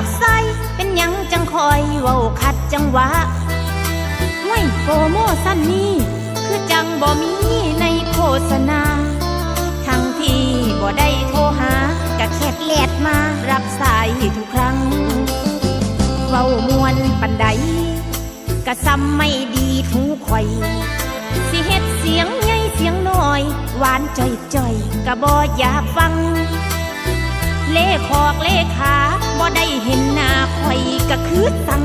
ออกไซเป็นยังจังคอยว่าวขัดจังวะไม่โปรโมสั้นนี้ คือจังบ่มีในโฆษณา ทั้งที่บ่ได้โทรหากะแคดแลดมารับสายทุกครั้ง เว้ามวนปันใดกะซ้ำไม่ดีทูข่อย สิเฮ็ดเสียงใหญ่เสียงน้อย หวานจ่อยจ่อยๆกะบ่อยากฟัง เลขอกเลขา บ่ได้เห็นหน้าข่อยกะคือสัง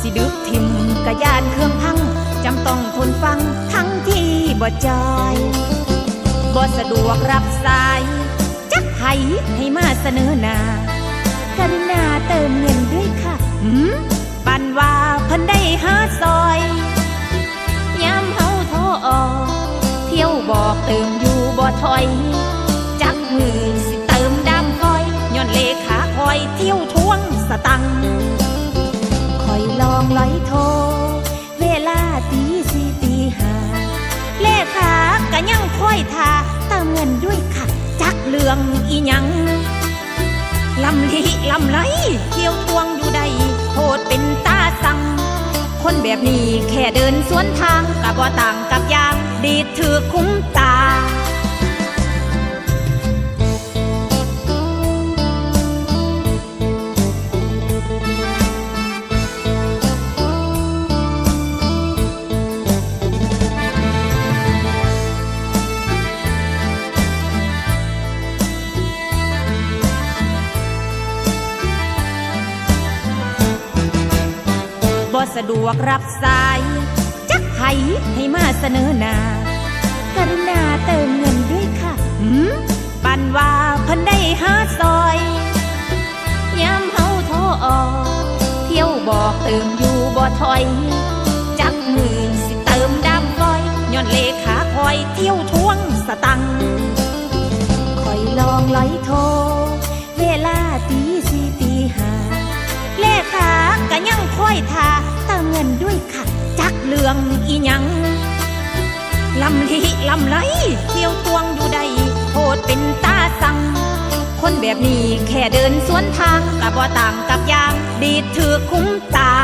สิดึกทิมกะยานเครื่องพัง จำต้องทนฟังทั้งที่บ่จอยบ่สะดวกรับสาย จักไห้ให้มาเสนอหน้ากรุณาเติมเงินด้วยค่ะหืมปันว่าเพิ่นได้หาซอยยามเฮาโทรออกเที่ยวบอกเติมอยู่บ่ถอย จักมือ ตีสี่ตีห้าเลขากะยังคอยทาเติมเงินด้วยค่ะ จักเลืองอีหยังลำลีลำไรเที่ยวตวงอยู่ใดโทษเป็นตาสั่งคนแบบนี้แค่เดินสวนทางกับบ่ต่างกับยาง ดีถือคุ้มตา สะดวกรับสาย จักไห้ให้มาเสนอหน้ากรุณาเติมเงินด้วยค่ะหืมปันว่าเพิ่นได้หาซอยยามเฮาโทรออกเที่ยวบอกเติมอยู่บ่ถอย จักมือสิเติมดำคอยย้อนเลขาคอยเที่ยวทวงสตังคอยลองลอยโทรเวลาตี รื่องอีหยังลำลิลำไรเที่ยวตวงอยู่ใดโทษเป็นตาสั่งคนแบบนี้แค่เดินสวนทางกับว่ต่างกับยาง ดีถือคุ้มตา